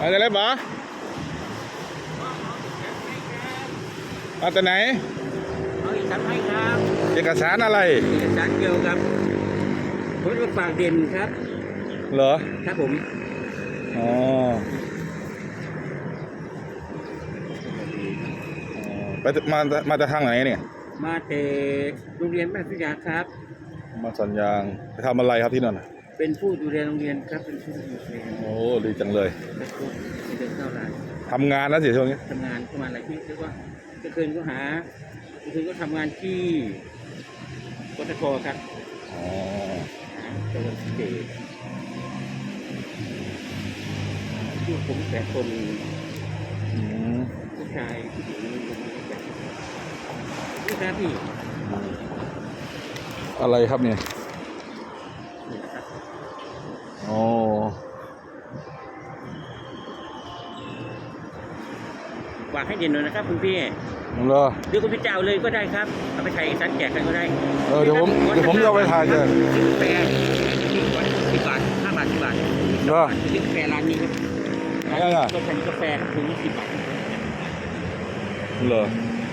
มาจากไหนบอมาจากไหนเอาอีกสักให้ครับเอกสารอะไรเอกสารเกี่ยวกับผมจะฝากเด่นครับ เหรอ ครับผมอ๋ออ๋อไปมามาจากทางไหนเนี่ยมาเตโรงเรียนบ้านพิยาครับ มาสัญญางไปทำอะไรครับที่นั่นน่ะ เป็นผู้ดูแลโรงเรียนครับเป็นผู้ดูแลโรงเรียนโอ้ดีจังเลยและผู้เดินเข้าร้านทำงานแล้วสิช่วงนี้ ทำงานประมาณอะไรที่เรียกว่าเมื่อคืนก็หาเมื่อคืนก็ทำงานที่ปตทครับอ๋อ หาตัวสเตจที่ผมแปดคนอืมผู้ชายผู้หญิงรวมกันแบบนี่ครับพี่อะไรครับเนี่ย ฝากให้เด่นหน่อยนะครับคุณพี่เหรอหรือคุณพี่จะเอาเลยก็ได้ครับเอาไปใช้เอกสารแจกกันก็ได้เออเดี๋ยวผมเดี๋ยวผมจะเอาไปถ่ายเลยแปดสิบบาทห้าบาทสิบบาทเหรอที่กาแฟร้านนี้ครับอะไรอะก็เป็นกาแฟถุงสิบบาทเหรอค